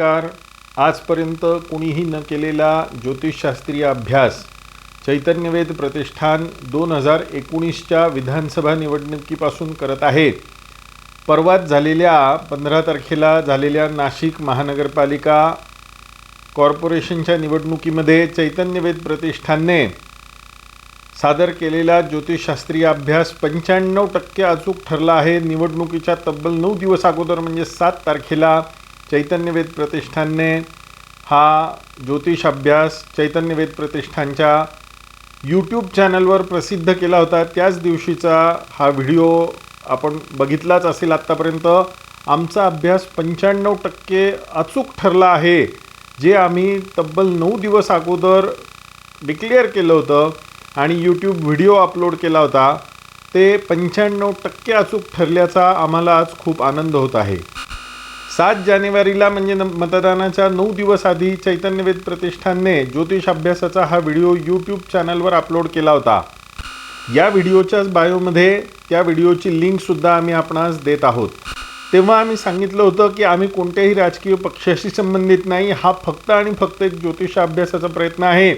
नमस्कार. आजपर्यंत कोणीही न केलेला ज्योतिषशास्त्रीय अभ्यास चैतन्यवेद प्रतिष्ठान दोन हजार एकोणीसच्या विधानसभा निवडणुकीपासून करत आहे परवाच झालेल्या पंधरा तारखेला झालेल्या नाशिक महानगरपालिका कॉर्पोरेशनच्या निवडणुकीमध्ये चैतन्यवेद प्रतिष्ठानने सादर केलेला ज्योतिषशास्त्रीय अभ्यास पंच्याण्णव टक्के अचूक ठरला आहे. निवडणुकीच्या तब्बल नऊ दिवस अगोदर म्हणजे सात तारखेला चैतन्यवेद प्रतिष्ठानने हा ज्योतिष अभ्यास चैतन्यवेद प्रतिष्ठानच्या यूट्यूब चॅनलवर प्रसिद्ध केला होता. त्याच दिवशीचा हा व्हिडिओ आपण बघितलाच असेल आत्तापर्यंत. आमचा अभ्यास पंच्याण्णव टक्के अचूक ठरला आहे. जे आम्ही तब्बल नऊ दिवस अगोदर डिक्लेअर केलं होतं आणि यूट्यूब व्हिडिओ अपलोड केला होता ते पंच्याण्णव टक्के अचूक ठरल्याचा आम्हाला आज खूप आनंद होत आहे. सात जानेवारीला म्हणजे न मतदानाच्या नऊ दिवस आधी चैतन्यवेद प्रतिष्ठानने ज्योतिष अभ्यासाचा हा व्हिडिओ यूट्यूब चॅनलवर अपलोड केला होता. या व्हिडिओच्याच बायोमध्ये त्या व्हिडिओची लिंकसुद्धा आम्ही आपणास देत आहोत. तेव्हा आम्ही सांगितलं होतं की आम्ही कोणत्याही राजकीय पक्षाशी संबंधित नाही हा फक्त आणि फक्त एक ज्योतिष अभ्यासाचा प्रयत्न आहे.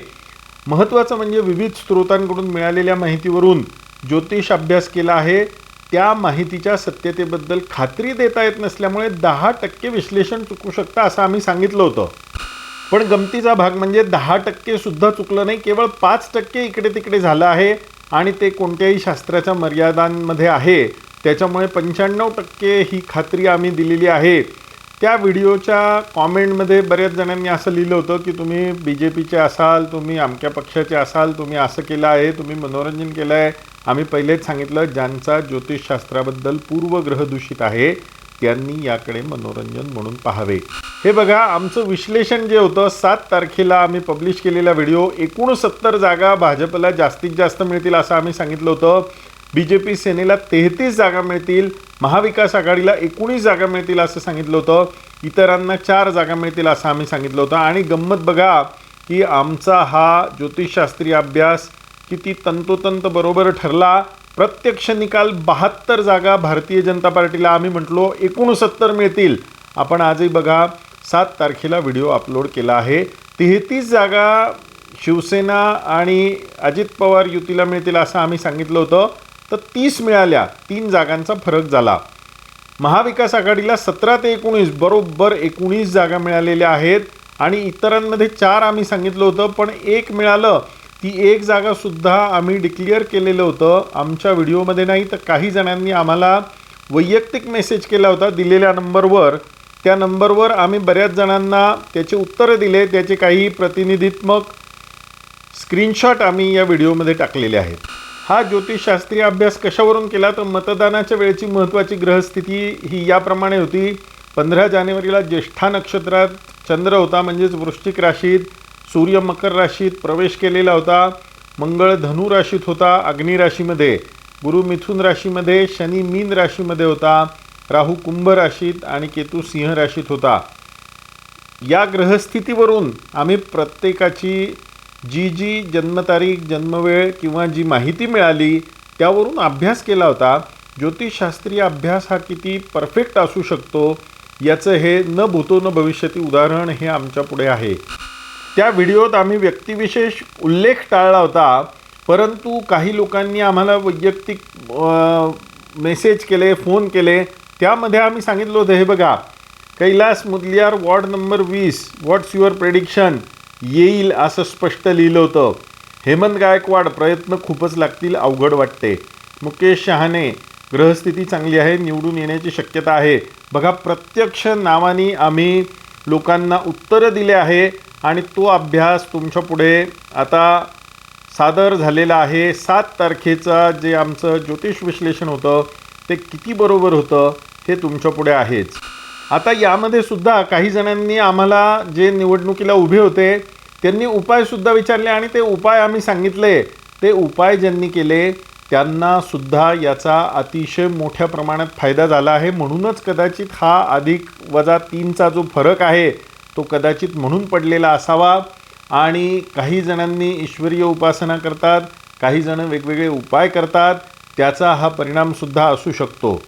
महत्त्वाचं म्हणजे विविध स्रोतांकडून मिळालेल्या माहितीवरून ज्योतिष अभ्यास केला आहे. त्या माहितीच्या सत्यतेबद्दल खात्री देता येत नसल्यामुळे दहा टक्के विश्लेषण चुकू शकतं असं आम्ही सांगितलं होतं. पण गमतीचा भाग म्हणजे दहा टक्के सुद्धा चुकलं नाही केवळ पाच टक्के इकडे तिकडे झालं आहे आणि ते कोणत्याही शास्त्राच्या मर्यादांमध्ये आहे. त्याच्यामुळे पंच्याण्णव टक्के ही खात्री आम्ही दिलेली आहे. त्या व्हिडिओच्या कॉमेंटमध्ये बऱ्याच जणांनी असं लिहिलं होतं की तुम्ही बी जे पीचे असाल तुम्ही अमक्या पक्षाचे असाल तुम्ही असं केलं आहे तुम्ही मनोरंजन केलं आहे आम्ही पहिलेच सांगितलं ज्यांचा ज्योतिषशास्त्राबद्दल पूर्वग्रह दूषित आहे त्यांनी याकडे मनोरंजन म्हणून पाहावे. हे बघा आमचं विश्लेषण जे होतं सात तारखेला आम्ही पब्लिश केलेला व्हिडिओ एकूण सत्तर जागा भाजपला जास्तीत जास्त मिळतील असं आम्ही सांगितलं होतं. बी जे पी सेनेला तेहतीस जागा मिळतील महाविकास आघाडीला एकोणीस जागा मिळतील असं सांगितलं होतं इतरांना चार जागा मिळतील असं आम्ही सांगितलं होतं. आणि गंमत बघा की आमचा हा ज्योतिषशास्त्रीय अभ्यास किती तंतोतंत बरोबर ठरला. प्रत्यक्ष निकाल बहात्तर जागा भारतीय जनता पार्टीला आम्ही म्हटलो एकोणसत्तर मिळतील. आपण आजही बघा सात तारखेला व्हिडिओ अपलोड केला आहे. तेहतीस जागा शिवसेना आणि अजित पवार युतीला मिळतील असं आम्ही सांगितलं होतं. तर तीस मिळाल्या. तीन जागांचा फरक झाला. महाविकास आघाडीला सतरा ते एकोणीस बरोबर एकोणीस जागा मिळालेल्या आहेत. आणि इतरांमध्ये चार आम्ही सांगितलं होतं पण एक मिळालं. ती एक जागासुद्धा आम्ही डिक्लेअर केलेलं होतं. आमच्या व्हिडिओमध्ये नाही तर काही जणांनी आम्हाला वैयक्तिक मेसेज केला होता दिलेल्या नंबरवर. त्या नंबरवर आम्ही बऱ्याच जणांना त्याचे उत्तरं दिले. त्याचे काही प्रतिनिधित्मक स्क्रीनशॉट आम्ही या व्हिडिओमध्ये टाकलेले आहेत. हा ज्योतिषशास्त्रीय अभ्यास कशावरून केला? तर मतदानाच्या वेळेची महत्त्वाची ग्रहस्थिती ही याप्रमाणे होती. पंधरा जानेवारीला ज्येष्ठा नक्षत्रात चंद्र होता म्हणजेच वृश्चिक राशीत. सूर्य मकर राशीत प्रवेश केलेला होता. मंगळ धनु राशीत होता अग्नी राशीमध्ये. गुरु मिथुन राशीमध्ये शनी मीन राशीमध्ये होता. राहू कुंभ राशीत आणि केतू सिंह राशीत होता. या ग्रहस्थितीवरून आम्ही प्रत्येकाची जी जी जन्मतारीख जन्मवेळ किंवा जी माहिती मिळाली त्यावरून अभ्यास केला होता. ज्योतिषशास्त्रीय अभ्यास हा किती परफेक्ट असू शकतो याचं हे न भूतो न भविष्यती उदाहरण हे आमच्या पुढे आहे. त्या व्हिडिओत आम्ही व्यक्तिविशेष उल्लेख टाळला होता परंतु काही लोकांनी आम्हाला वैयक्तिक मेसेज केले फोन केले. त्यामध्ये आम्ही सांगितलं होतं हे बघा कैलास मुदलियार वॉर्ड नंबर वीस व्हॉट्स युअर प्रेडिक्शन? येईल असं स्पष्ट लिहिलं होतं. हेमंत गायकवाड प्रयत्न खूपच लागतील अवघड वाटते. मुकेश शहाणे ग्रहस्थिती चांगली आहे निवडून येण्याची शक्यता आहे. बघा प्रत्यक्ष नावानी आम्ही लोकांना उत्तरं दिले आहे. आणि तो अभ्यास तुमच्यापुढे आता सादर झालेला आहे. सात तारखेचा जे आमचं ज्योतिष विश्लेषण होतं ते किती बरोबर होतं हे तुमच्यापुढे आहेच. आता यामध्ये सुद्धा काही जणांनी आम्हाला जे निवडणुकीला उभे होते त्यांनी उपायसुद्धा विचारले आणि ते उपाय आम्ही सांगितले. ते उपाय ज्यांनी केले त्यांनासुद्धा याचा अतिशय मोठ्या प्रमाणात फायदा झाला आहे. म्हणूनच कदाचित हा अधिक वजा तीनचा जो फरक आहे तो कदाचित म्हणून पडलेला असावा आणि काही जणांनी ईश्वरीय उपासना करतात काही जण वेगवेगळे उपाय करतात त्याचा हा परिणामसुद्धा असू शकतो.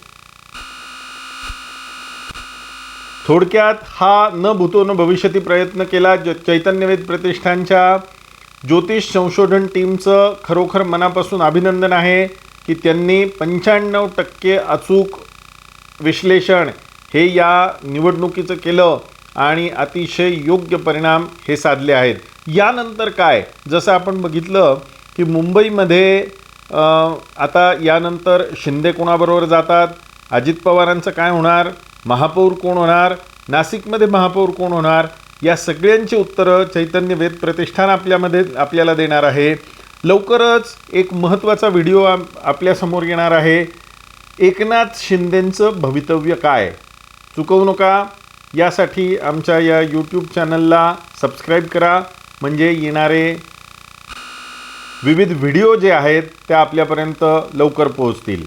थोडक्यात हा न भूतो न भविष्यती प्रयत्न केला ज चैतन्यवेद प्रतिष्ठानच्या ज्योतिष संशोधन टीमचं खरोखर मनापासून अभिनंदन आहे की त्यांनी पंच्याण्णव टक्के अचूक विश्लेषण हे या निवडणुकीचं केलं. आणि अतिशय योग्य परिणाम हे साधले आहेत. यानंतर काय? जसं आपण बघितलं की मुंबईमध्ये आता यानंतर शिंदे कोणाबरोबर जातात? अजित पवारांचं काय होणार? महापौर कोण होणार? नाशिकमध्ये महापौर कोण होणार? या सगळ्यांची उत्तरं चैतन्य वेद प्रतिष्ठान आपल्यामध्ये आपल्याला देणार आहे. लवकरच एक महत्त्वाचा व्हिडिओ आपल्यासमोर येणार आहे. एकनाथ शिंदेंचं भवितव्य काय? चुकवू नका. यासाठी आमच्या या यूट्यूब चॅनलला सबस्क्राईब करा. म्हणजे येणारे विविध व्हिडिओ जे आहेत त्या आपल्यापर्यंत लवकर पोहोचतील.